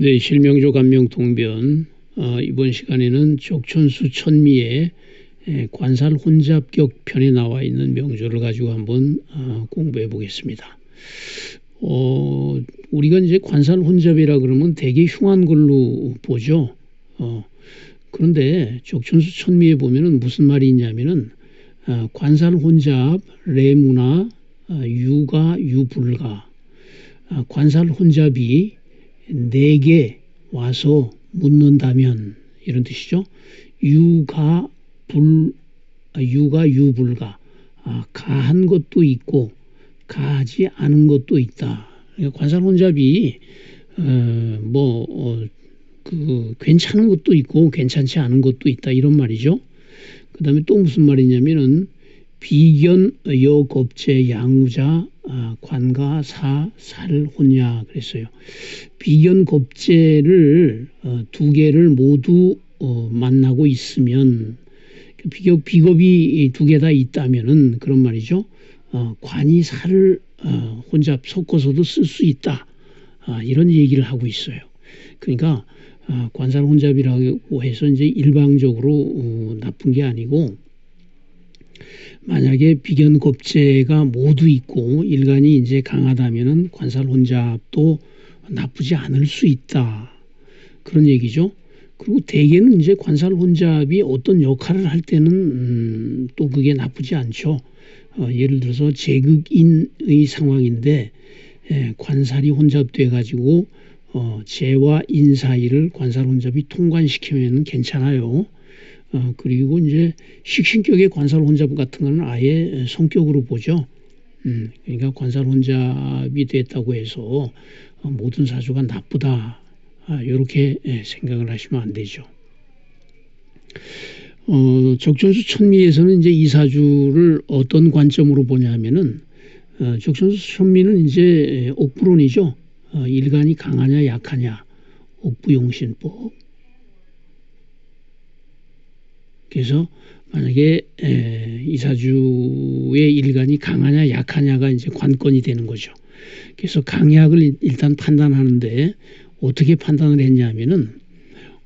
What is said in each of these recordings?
네, 실명조 감명 동변 어, 이번 시간에는 족천수 천미의 에, 관살 혼잡격 편에 나와 있는 명조를 가지고 한번 어, 공부해 보겠습니다. 어, 우리가 이제 관살 혼잡이라 그러면 되게 흉한 걸로 보죠. 어, 그런데 족천수 천미에 보면은 무슨 말이 있냐면은 어, 관살 혼잡 레무나 어, 유가 유불가 어, 관살 혼잡이 내게 와서 묻는다면 이런 뜻이죠. 유가 불 아, 유가 유불가 아, 가한 것도 있고 가하지 않은 것도 있다. 그러니까 관살 혼잡이 어, 뭐 어, 그 괜찮은 것도 있고 괜찮지 않은 것도 있다 이런 말이죠. 그다음에 또 무슨 말이냐면은 비견 여겁제 양우자 아, 관가 사 살혼야 그랬어요. 비견 겁제를 어, 두 개를 모두 어, 만나고 있으면 그 비겁, 비겁이 두 개 다 있다면은 그런 말이죠. 어, 관이 살을 어, 혼자 섞어서도 쓸 수 있다. 아, 이런 얘기를 하고 있어요. 그러니까 아, 관살 혼잡이라고 해서 이제 일방적으로 어, 나쁜 게 아니고 만약에 비견겁제가 모두 있고 일간이 이제 강하다면은 관살 혼잡도 나쁘지 않을 수 있다. 그런 얘기죠. 그리고 대개는 이제 관살 혼잡이 어떤 역할을 할 때는 음, 또 그게 나쁘지 않죠. 어, 예를 들어서 제극인의 상황인데 예, 관살이 혼잡돼 가지고 어, 재와 인 사이를 관살 혼잡이 통관시키면 괜찮아요. 어, 그리고 이제 식신격의 관살 혼잡 같은 거는 아예 성격으로 보죠. 음, 그러니까 관살 혼잡이 됐다고 해서 어, 모든 사주가 나쁘다. 아, 이렇게 예, 생각을 하시면 안 되죠. 어, 적천수 천미에서는 이제 이 사주를 어떤 관점으로 보냐 하면은 어, 적천수 천미는 이제 옥부론이죠. 어, 일간이 강하냐 약하냐 옥부용신법 그래서 만약에 에, 이사주의 일간이 강하냐 약하냐가 이제 관건이 되는 거죠. 그래서 강약을 일단 판단하는데 어떻게 판단을 했냐면은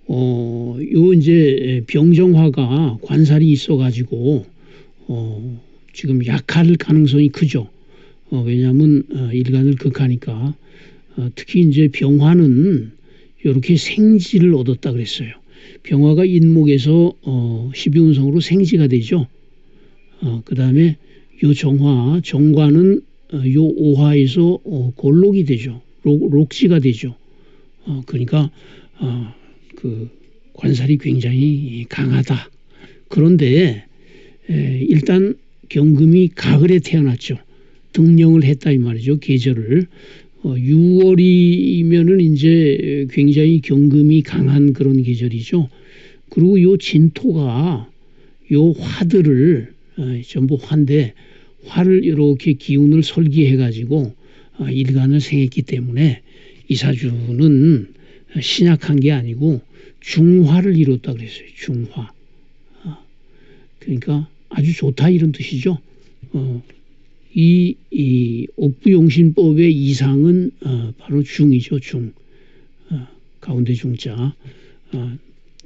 어, 요 이제 병정화가 관살이 있어가지고 어, 지금 약할 가능성이 크죠. 어, 왜냐하면 어, 일간을 극하니까 어, 특히 이제 병화는 이렇게 생지를 얻었다 그랬어요. 병화가 인목에서 어, 12운성으로 생지가 되죠. 어, 그 다음에 요 정화, 정관은 어, 요 오화에서 어, 골록이 되죠. 록, 록지가 되죠. 어, 그러니까 어, 그 관살이 굉장히 강하다. 그런데 에, 일단 경금이 가을에 태어났죠. 등령을 했다 이 말이죠. 계절을 어, 6월이면은 이제 굉장히 경금이 강한 그런 계절이죠. 그리고 요 진토가 요 화들을 어, 전부 화인데 화를 이렇게 기운을 설계해 가지고 어, 일간을 생했기 때문에 이사주는 신약한 게 아니고 중화를 이뤘다 그랬어요. 중화. 어, 그러니까 아주 좋다 이런 뜻이죠. 어, 이, 이 옥부용신법의 이상은 어, 바로 중이죠. 중. 어, 가운데 중자. 어,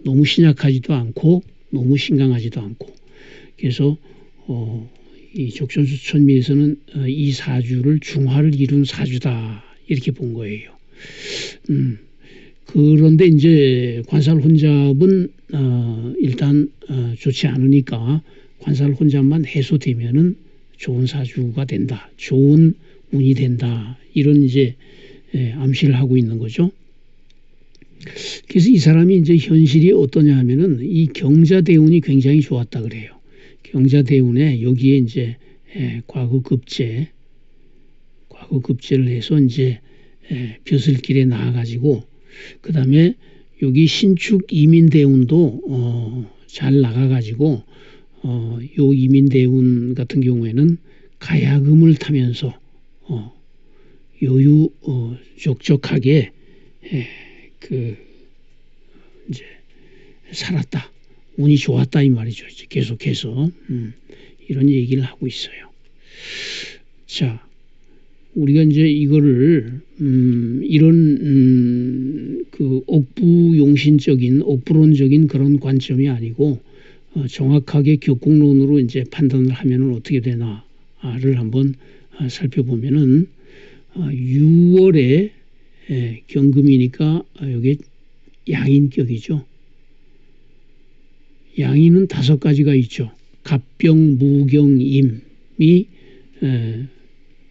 너무 신약하지도 않고 너무 신강하지도 않고. 그래서 어, 이 적천수 천미에서는 어, 이 사주를 중화를 이룬 사주다 이렇게 본 거예요. 음, 그런데 이제 관살 혼잡은 어, 일단 어, 좋지 않으니까 관살 혼잡만 해소되면은 좋은 사주가 된다. 좋은 운이 된다. 이런 이제 예, 암시를 하고 있는 거죠. 그래서 이 사람이 이제 현실이 어떠냐 하면은 이 경자 대운이 굉장히 좋았다 그래요. 경자 대운에 여기에 이제 예, 과거 급제, 과거 급제를 해서 이제 예, 벼슬길에 나와가지고 그 다음에 여기 신축 이민 대운도 어, 잘 나가가지고 어, 요 이민대운 같은 경우에는 가야금을 타면서 어, 여유 어, 적적하게 에, 그 이제 살았다. 운이 좋았다 이 말이죠. 계속해서 음, 이런 얘기를 하고 있어요. 자, 우리가 이제 이거를 음, 이런 음, 그 억부용신적인 억부론적인 그런 관점이 아니고 어, 정확하게 격국론으로 이제 판단을 하면은 어떻게 되나를 한번 어, 살펴보면은 어, 6월에 예, 경금이니까 여기 양인격이죠. 양인은 다섯 가지가 있죠. 갑병, 무경, 임이 에,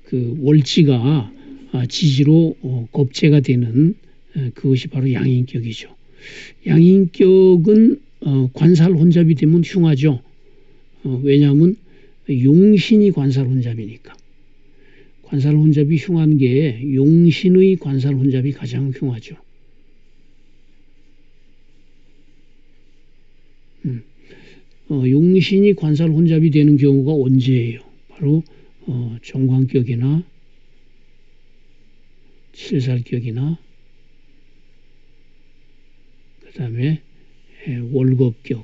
그 월지가 아, 지지로 어, 겁재가 되는 그것이 바로 양인격이죠. 양인격은 어, 관살 혼잡이 되면 흉하죠. 어, 왜냐하면 용신이 관살 혼잡이니까. 관살 혼잡이 흉한 게 용신의 관살 혼잡이 가장 흉하죠. 음. 어, 용신이 관살 혼잡이 되는 경우가 언제예요? 바로 어, 정관격이나 칠살격이나 그 다음에 월급격,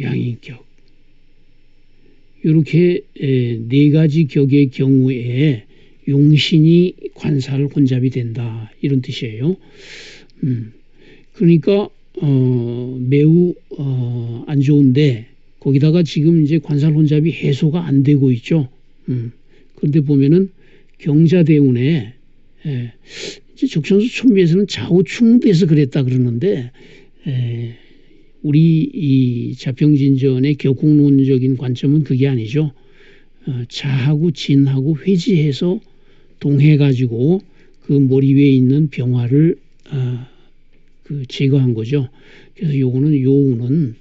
양인격 이렇게 네 가지 격의 경우에 용신이 관살 혼잡이 된다 이런 뜻이에요. 음, 그러니까 어, 매우 어, 안 좋은데 거기다가 지금 이제 관살 혼잡이 해소가 안 되고 있죠. 음, 그런데 보면은 경자대운에 예, 적천수 천비에서는 좌우충돼서 그랬다 그러는데 에, 우리 이 자평진전의 격국론적인 관점은 그게 아니죠. 어, 자하고 진하고 회지해서 동해가지고 그 머리 위에 있는 병화를 어, 그 제거한 거죠. 그래서 요거는 요우는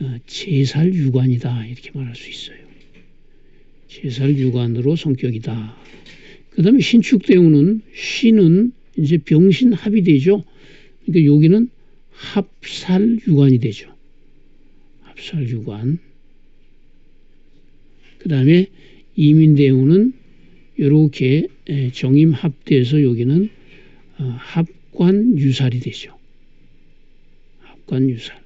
어, 제살 유관이다 이렇게 말할 수 있어요. 제살 유관으로 성격이다. 그 다음에 신축대우는 신은 이제 병신 합이 되죠. 그러니까 여기는 합살유관이 되죠. 합살유관. 그 다음에 이민대우는 이렇게 정임합돼서 여기는 어, 합관유살이 되죠. 합관유살.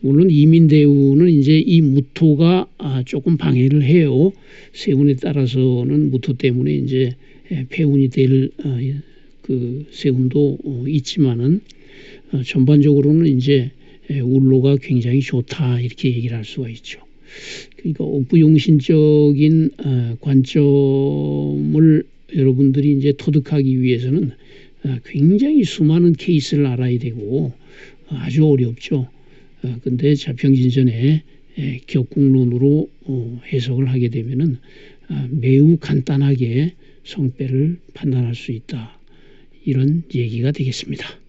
물론 이민대우는 이제 이 무토가 아, 조금 방해를 해요. 세운에 따라서는 무토 때문에 이제 폐운이 될그 어, 세운도 어, 있지만은 어, 전반적으로는 이제 울로가 굉장히 좋다 이렇게 얘기를 할 수가 있죠. 그러니까 옥부용신적인 관점을 여러분들이 이제 터득하기 위해서는 굉장히 수많은 케이스를 알아야 되고 아주 어렵죠. 근데 자평진전에 격국론으로 해석을 하게 되면은 아, 매우 간단하게 성배를 판단할 수 있다. 이런 얘기가 되겠습니다.